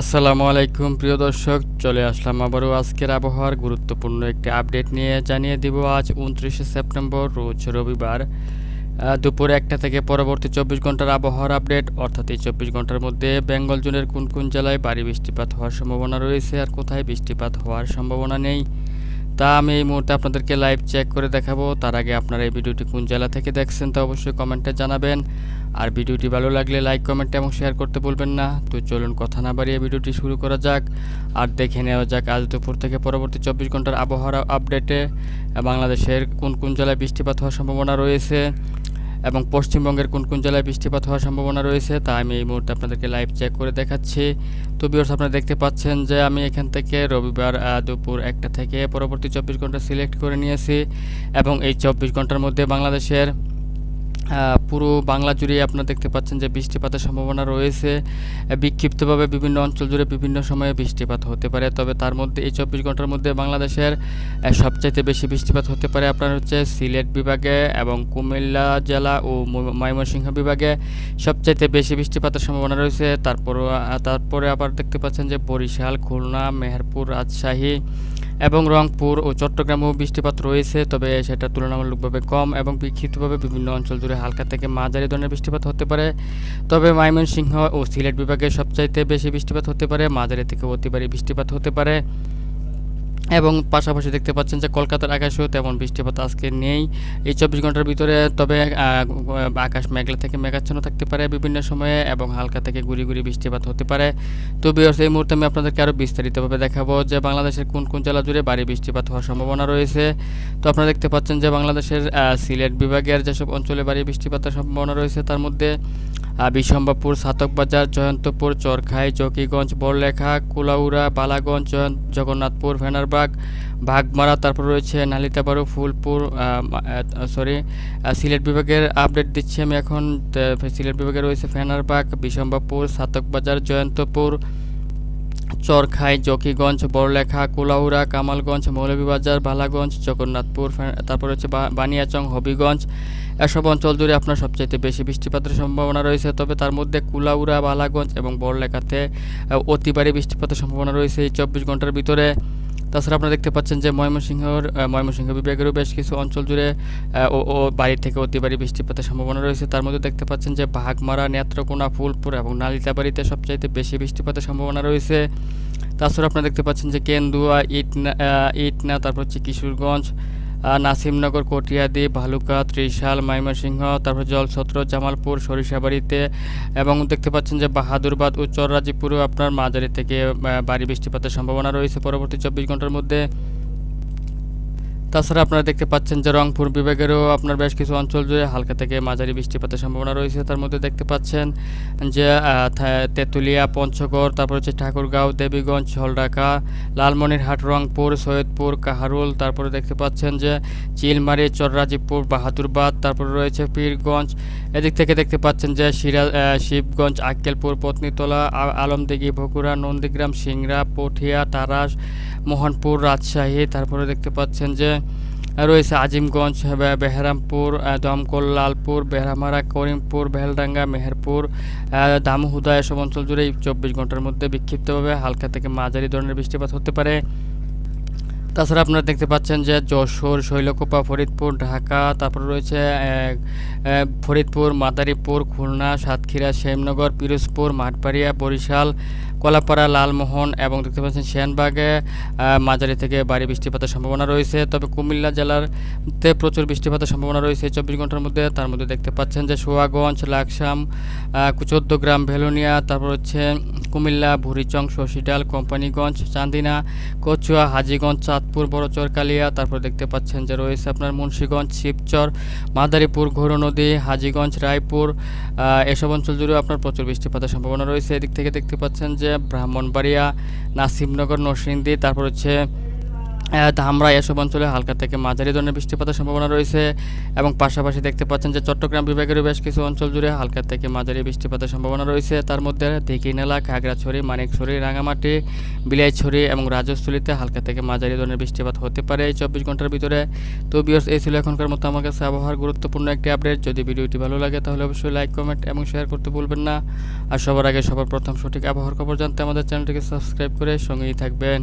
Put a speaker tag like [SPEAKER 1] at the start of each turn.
[SPEAKER 1] আসসালামু আলাইকুম, প্রিয় দর্শক। চলে আসলাম আবারও আজকের আবহাওয়ার গুরুত্বপূর্ণ একটি আপডেট নিয়ে। জানিয়ে দিব, আজ উনত্রিশে সেপ্টেম্বর, রোজ রবিবার। দুপুর একটা থেকে পরবর্তী চব্বিশ ঘণ্টার আবহাওয়ার আপডেট। অর্থাৎ এই চব্বিশ ঘণ্টার মধ্যে বেঙ্গল জোনের কোন কোন জেলায় ভারী বৃষ্টিপাত হওয়ার সম্ভাবনা রয়েছে আর কোথায় বৃষ্টিপাত হওয়ার সম্ভাবনা নেই। তা আমি এই মুহূর্তে আপনাদেরকে লাইভ চেক করে দেখাবো। তার আগে আপনারা এই ভিডিওটি কোন জেলা থেকে দেখছেন তা অবশ্যই কমেন্টে জানাবেন। আর ভিডিওটি ভালো লাগলে লাইক কমেন্ট এবং শেয়ার করতে বলবেন না। তো চলুন কথা না বাড়িয়ে ভিডিওটি শুরু করা যাক। আর দেখে নেওয়া যাক আজ দুপুর থেকে পরবর্তী চব্বিশ ঘণ্টার আবহাওয়া আপডেটে বাংলাদেশের কোন কোন জেলায় বৃষ্টিপাত হওয়ার সম্ভাবনা রয়েছে। এবং পশ্চিমবঙ্গের কোন কোন জেলায় বৃষ্টিপাত হওয়ার সম্ভাবনা রয়েছে, তা আমি এই মুহূর্তে আপনাদেরকে লাইভ চেক করে দেখাচ্ছি। তো বিয়র্স আপনারা দেখতে পাচ্ছেন যে আমি এখান থেকে রবিবার দুপুর একটা থেকে পরবর্তী চব্বিশ ঘণ্টা সিলেক্ট করে নিয়েছি এবং এই চব্বিশ ঘণ্টার মধ্যে বাংলাদেশের পুরো বাংলা জুড়ে আপনারা দেখতে পাচ্ছেন যে বৃষ্টিপাতের সম্ভাবনা রয়েছে। বিক্ষিপ্তভাবে বিভিন্ন অঞ্চল জুড়ে বিভিন্ন সময়ে বৃষ্টিপাত হতে পারে। তবে তার মধ্যে এই চব্বিশ ঘণ্টার মধ্যে বাংলাদেশের সবচাইতে বেশি বৃষ্টিপাত হতে পারে আপনার হচ্ছে সিলেট বিভাগে এবং কুমিল্লা জেলা ও ময়মনসিংহ বিভাগে সবচাইতে বেশি বৃষ্টিপাতের সম্ভাবনা রয়েছে। তারপর তারপরে আবার দেখতে পাচ্ছেন যে বরিশাল, খুলনা, মেহেরপুর, রাজশাহী এবং রংপুর ও চট্টগ্রামেও বৃষ্টিপাত রয়েছে, তবে সেটা তুলনামূলকভাবে কম এবং বিক্ষিপ্তভাবে বিভিন্ন অঞ্চল জুড়ে হালকা থেকে মাঝারি ধরনের বৃষ্টিপাত হতে পারে। তবে ময়মনসিংহ ও সিলেট বিভাগে সবচাইতে বেশি বৃষ্টিপাত হতে পারে, মাঝারি থেকে অতিবারি বৃষ্টিপাত হতে পারে। এবং পাশাপাশি দেখতে পাচ্ছেন যে কলকাতার আকাশেও তেমন বৃষ্টিপাত আজকে নেই। এই চব্বিশ ঘণ্টার ভিতরে তবে আকাশ মেঘলা থেকে মেঘাচ্ছন্ন থাকতে পারে বিভিন্ন সময়ে এবং হালকা থেকে গুড়ি গুড়ি বৃষ্টিপাত হতে পারে। তো বিয়র্স এই মুহূর্তে আমি আপনাদেরকে আরও বিস্তারিতভাবে দেখাবো যে বাংলাদেশের কোন কোন জেলা জুড়ে ভারী বৃষ্টিপাত হওয়ার সম্ভাবনা রয়েছে। তো আপনারা দেখতে পাচ্ছেন যে বাংলাদেশের সিলেট বিভাগের যেসব অঞ্চলে ভারী বৃষ্টিপাতের সম্ভাবনা রয়েছে তার মধ্যে বিশম্বাপুর সাতকবাজার, জয়ন্তপুর, চরখাই জকিগঞ্জ বড়লেখা, কুলাউড়া, বালাগঞ্জ, জগন্নাথপুর জগন্নাথপুর ভেনারবাগ বাঘমারা তারপর রয়েছে নালিতা নালিতাবাড়ু ফুলপুর সরি সিলেট বিভাগের আপডেট দিচ্ছি আমি এখন। সিলেট বিভাগে রয়েছে ফেনারবাগ বিশম্বাপুর সাতকবাজার জয়ন্তপুর চরখাই জকিগঞ্জ বড়লেখা কুলাউড়া কামালগঞ্জ মৌলভীবাজার বালাগঞ্জ জগন্নাথপুর তারপর হচ্ছে বানিয়াচং হবিগঞ্জ। এসব অঞ্চল জুড়ে আপনার সবচাইতে বেশি বৃষ্টিপাতের সম্ভাবনা রয়েছে তবে তার মধ্যে কুলাউড়া বালাগঞ্জ এবং বড়লেখাতে আহ, অতি ভারী বৃষ্টিপাতের সম্ভাবনা রয়েছে এই চব্বিশ ঘণ্টার ভিতরে। তাছাড়া আপনারা দেখতে পাচ্ছেন যে ময়মনসিংহর ময়মনসিংহ বিভাগেরও বেশ কিছু অঞ্চল জুড়ে ও ও বাড়ি থেকে অতি বাড়ি বৃষ্টিপাতের সম্ভাবনা রয়েছে। তার মধ্যে দেখতে পাচ্ছেন যে বাঘমারা, নেত্রকোনা, ফুলপুর এবং নালিতাবাড়িতে সবচাইতে বেশি বৃষ্টিপাতের সম্ভাবনা রয়েছে। তাছাড়া আপনারা দেখতে পাচ্ছেন যে কেন্দুয়া, ইটনা ইটনা, তারপর হচ্ছে কিশোরগঞ্জ নাসিমনগর, কটিয়াদি, ভালুকা, ত্রিশাল, ময়মনসিংহ, তারপর জলছত্র জামালপুর, সরিষাবাড়িতে। এবং দেখতে পাচ্ছেন যে বাহাদুরবাদ ও চররাজিপুরেও আপনার মাঝারি থেকে বাড়ি বৃষ্টিপাতের সম্ভাবনা রয়েছে পরবর্তী চব্বিশ ঘণ্টার মধ্যে। তাছাড়া আপনারা দেখতে পাচ্ছেন যে রংপুর বিভাগেরও আপনার বেশ কিছু অঞ্চল জুড়ে হালকা থেকে মাঝারি বৃষ্টিপাতের সম্ভাবনা রয়েছে। তার মধ্যে দেখতে পাচ্ছেন যে তেঁতুলিয়া পঞ্চগড় তারপর হচ্ছে ঠাকুরগাঁও দেবীগঞ্জ ঝলঢাকা লালমনিরহাট রংপুর সৈয়দপুর কাহারুল তারপরে দেখতে পাচ্ছেন যে চিলমারি চররাজিপুর বাহাদুরবাদ তারপর রয়েছে পীরগঞ্জ। এদিক থেকে দেখতে পাচ্ছেন যে আহ, শিবগঞ্জ আক্কেলপুর পত্নীতলা আলমদিঘি বগুড়া নন্দীগ্রাম সিংড়া পটিয়া তারাস মোহনপুর রাজশাহী তারপরে দেখতে পাচ্ছেন যে রয়েছে আজিমগঞ্জ বেহরামপুর দমকল, লালপুর, বেহরামারা, করিমপুর, বেলডাঙ্গা, মেহেরপুর দামুহুদা, এসব অঞ্চল জুড়ে চব্বিশ ঘণ্টার মধ্যে বিক্ষিপ্তভাবে হালকা থেকে মাঝারি ধরনের বৃষ্টিপাত হতে পারে। তাছাড়া আপনারা দেখতে পাচ্ছেন যে যশোর, শৈলকোপা, ফরিদপুর, ঢাকা, তারপর রয়েছে ফরিদপুর, মাদারীপুর, খুলনা, সাতক্ষীরা, শ্যামনগর, পিরোজপুর, মাঠবাড়িয়া, বরিশাল, কলাপাড়া, লালমোহন এবং দেখতে পাচ্ছেন সেনবাগে মাঝারি থেকে ভারী বৃষ্টিপাতের সম্ভাবনা রয়েছে। তবে কুমিল্লা জেলার তে প্রচুর বৃষ্টিপাতের সম্ভাবনা রয়েছে চব্বিশ ঘণ্টার মধ্যে। তার মধ্যে দেখতে পাচ্ছেন যে সোয়াগঞ্জ, লাকসাম চোদ্দগ্রাম, ভেলোনিয়া, তারপর হচ্ছে কুমিল্লা, ভুরিচং, শশিডাল, কোম্পানিগঞ্জ, চান্দিনা, কচুয়া, হাজিগঞ্জ, চাঁদপুর বড়চর কালিয়া তারপর দেখতে পাচ্ছেন যে রয়েছে আপনার মুন্সীগঞ্জ, শিবচর, মাদারীপুর ঘোর নদী হাজিগঞ্জ, রায়পুর এসব অঞ্চল জুড়ে আপনার প্রচুর বৃষ্টিপাতের সম্ভাবনা রয়েছে। এদিক থেকে দেখতে পাচ্ছেন যে ব্রাহ্মণবাড়িয়া, নাসিমনগর, নরসিংদী, তারপর হচ্ছে ধামরা এসব অঞ্চলে হালকা থেকে মাঝারি ধরনের বৃষ্টিপাতের সম্ভাবনা রয়েছে এবং পাশাপাশি দেখতে পাচ্ছেন যে চট্টগ্রাম বিভাগের বেশ কিছু অঞ্চল জুড়ে হালকা থেকে মাঝারি বৃষ্টিপাতের সম্ভাবনা রয়েছে। তার মধ্যে দিঘিনালা খাগড়াছড়ি, মানিকছড়ি, রাঙামাটি, বিলাইছড়ি এবং রাজস্থলীতে হালকা থেকে মাঝারি ধরনের বৃষ্টিপাত হতে পারে এই চব্বিশ ঘণ্টার ভিতরে। তো বিয়র্স এই ছিল এখনকার মতো আমার কাছে আবহাওয়ার গুরুত্বপূর্ণ একটি আপডেট যদি ভিডিওটি ভালো লাগে তাহলে অবশ্যই লাইক কমেন্ট এবং শেয়ার করতে ভুলবেন না। আর সবার আগে সবার প্রথম সঠিক আবহাওয়ার খবর জানতে আমাদের চ্যানেলটিকে সাবস্ক্রাইব করে সঙ্গেই থাকবেন।